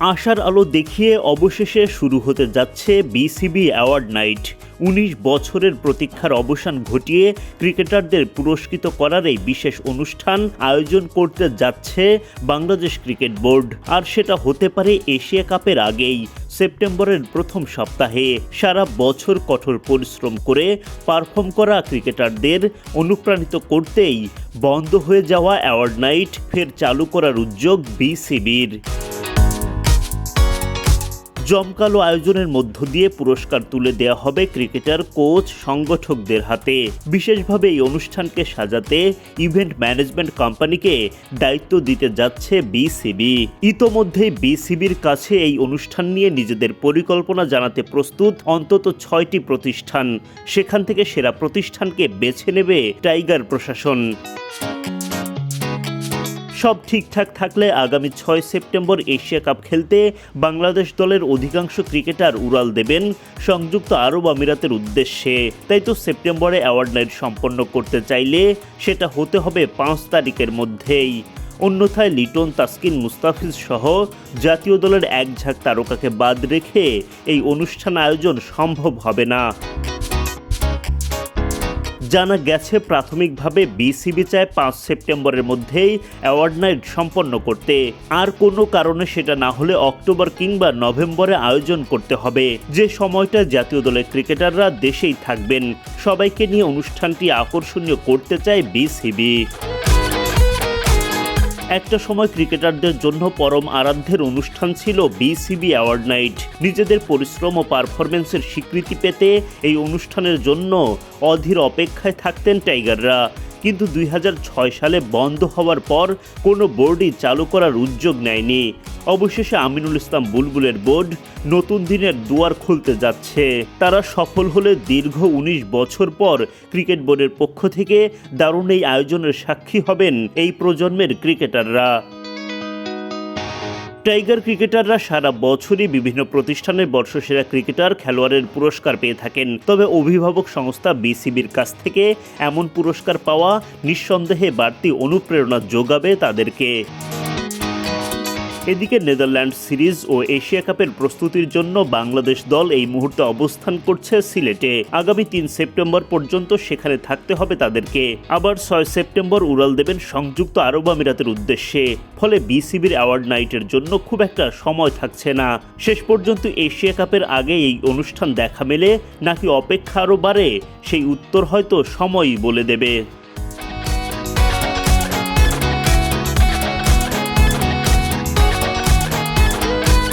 আশার আলো দেখিয়ে অবশেষে শুরু হতে যাচ্ছে বিসিবি অ্যাওয়ার্ড নাইট। উনিশ বছরের প্রতীক্ষার অবসান ঘটিয়ে ক্রিকেটারদের পুরস্কৃত করার এই বিশেষ অনুষ্ঠান আয়োজন করতে যাচ্ছে বাংলাদেশ ক্রিকেট বোর্ড। আর সেটা হতে পারে এশিয়া কাপের আগেই, সেপ্টেম্বরের প্রথম সপ্তাহে। সারা বছর কঠোর পরিশ্রম করে পারফর্ম করা ক্রিকেটারদের অনুপ্রাণিত করতেই বন্ধ হয়ে যাওয়া অ্যাওয়ার্ড নাইট ফের চালু করার উদ্যোগ বিসিবির। জমকালো আয়োজনের মধ্য দিয়ে পুরস্কার তুলে দেওয়া হবে ক্রিকেটার, কোচ, সংগঠকদের হাতে। বিশেষভাবে এই অনুষ্ঠানকে সাজাতে ইভেন্ট ম্যানেজমেন্ট কোম্পানিকে দায়িত্ব দিতে যাচ্ছে বিসিবি। ইতোমধ্যেই বিসিবির কাছে এই অনুষ্ঠান নিয়ে নিজেদের পরিকল্পনা জানাতে প্রস্তুত অন্তত ছয়টি প্রতিষ্ঠান। সেখান থেকে সেরা প্রতিষ্ঠানকে বেছে নেবে টাইগার প্রশাসন। সব ঠিকঠাক থাকলে আগামী ছয় সেপ্টেম্বর এশিয়া কাপ খেলতে বাংলাদেশ দলের অধিকাংশ ক্রিকেটার উড়াল দেবেন সংযুক্ত আরব আমিরাতের উদ্দেশ্যে। তাই তো সেপ্টেম্বরে অ্যাওয়ার্ড নাইট সম্পন্ন করতে চাইলে সেটা হতে হবে পাঁচ তারিখের মধ্যেই। অন্যথায় লিটন তাসকিন মুস্তাফিজ সহ জাতীয় দলের এক ঝাঁক তারকাকে বাদ রেখে এই অনুষ্ঠান আয়োজন সম্ভব হবে না। জানা গেছে, প্রাথমিকভাবে বিসিবি চায় পাঁচ সেপ্টেম্বরের মধ্যেই অ্যাওয়ার্ড নাইট সম্পন্ন করতে। আর কোনো কারণে সেটা না হলে অক্টোবর কিংবা নভেম্বরে আয়োজন করতে হবে। যে সময়টা জাতীয় দলের ক্রিকেটাররা দেশেই থাকবেন। সবাইকে নিয়ে অনুষ্ঠানটি আকর্ষণীয় করতে চায় বিসিবি। একটা সময় ক্রিকেটারদের জন্য পরম আরাধ্যের অনুষ্ঠান ছিল বিসিবি অ্যাওয়ার্ড নাইট নিজেদের পরিশ্রম ও পারফরমেন্সের স্বীকৃতি পেতে এই অনুষ্ঠানের জন্য অধীর অপেক্ষায় থাকতেন টাইগাররা। কিন্তু দুই হাজার ছয় সালে বন্ধ হওয়ার পর কোনো বোর্ডই চালু করার উদ্যোগ নেয়নি। অবশেষে আমিনুল ইসলাম বুলবুলের বোর্ড নতুন দিনের দুয়ার খুলতে যাচ্ছে। তারা সফল হলে দীর্ঘ ১৯ বছর পর ক্রিকেট বোর্ডের পক্ষ থেকে দারুণ এই আয়োজনের সাক্ষী হবেন এই প্রজন্মের ক্রিকেটাররা। টাইগার ক্রিকেটাররা সারা বছরই বিভিন্ন প্রতিষ্ঠানে বর্ষসেরা ক্রিকেটার, খেলোয়াড়ের পুরস্কার পেয়ে থাকেন। তবে অভিভাবক সংস্থা বিসিবির কাছ থেকে এমন পুরস্কার পাওয়া নিঃসন্দেহে বাড়তি অনুপ্রেরণা যোগাবে তাদেরকে। এদিকে নেদারল্যান্ড সিরিজ ও এশিয়া কাপের প্রস্তুতির জন্য বাংলাদেশ দল এই মুহূর্তে অবস্থান করছে সিলেটে। আগামী তিন সেপ্টেম্বর পর্যন্ত সেখানে থাকতে হবে তাদেরকে। আবার ছয় সেপ্টেম্বর উড়াল দেবেন সংযুক্ত আরব আমিরাতের উদ্দেশ্যে। ফলে বিসিবির অ্যাওয়ার্ড নাইটের জন্য খুব একটা সময় থাকছে না। শেষ পর্যন্ত এশিয়া কাপের আগে এই অনুষ্ঠান দেখা মেলে, নাকি অপেক্ষা আরও বাড়ে, সেই উত্তর হয়তো সময়ই বলে দেবে।